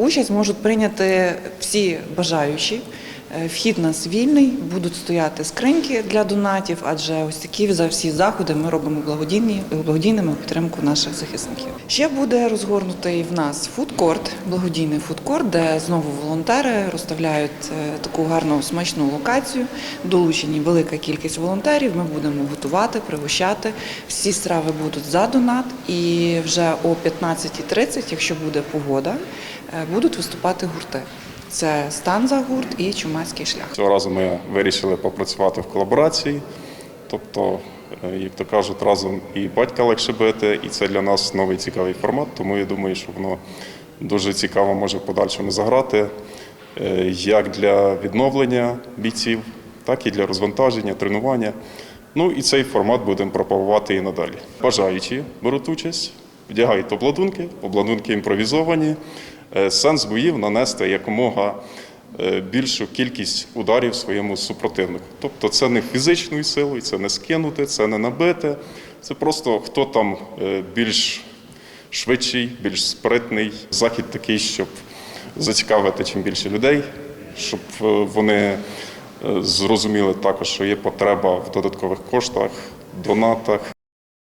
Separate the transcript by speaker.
Speaker 1: Участь можуть прийняти всі бажаючі. Е, Вхід у нас вільний, будуть стояти скриньки для донатів, адже ось такі за всі заходи ми робимо благодійні, благодійними підтримку наших захисників. Ще буде розгорнутий в нас фудкорт, благодійний фудкорт, де знову волонтери розставляють е, таку гарну смачну локацію. Долучені велика кількість волонтерів. Ми будемо готувати, пригощати. Всі страви будуть за донат, і вже о 15.30, якщо буде погода, е, будуть виступати гурти. Це станза гурт і чумацький шлях.
Speaker 2: Цього разу ми вирішили попрацювати в колаборації. Тобто, е, як то кажуть, разом і батька легше бити, і це для нас новий цікавий формат. Тому я думаю, що воно дуже цікаво може в подальшому заграти е, як для відновлення бійців, так і для розвантаження, тренування. Ну і цей формат будемо пропагувати і надалі. Бажаючі беруть участь, вдягають обладунки, обладунки імпровізовані. Е, Сенс боїв нанести якомога е, більшу кількість ударів своєму супротивнику. Тобто це не фізичною силою, це не скинути, це не набити. Це просто хто там е, більш швидший, більш спритний. Захід такий, щоб зацікавити чим більше людей, щоб вони зрозуміли також, що є потреба в додаткових коштах, донатах.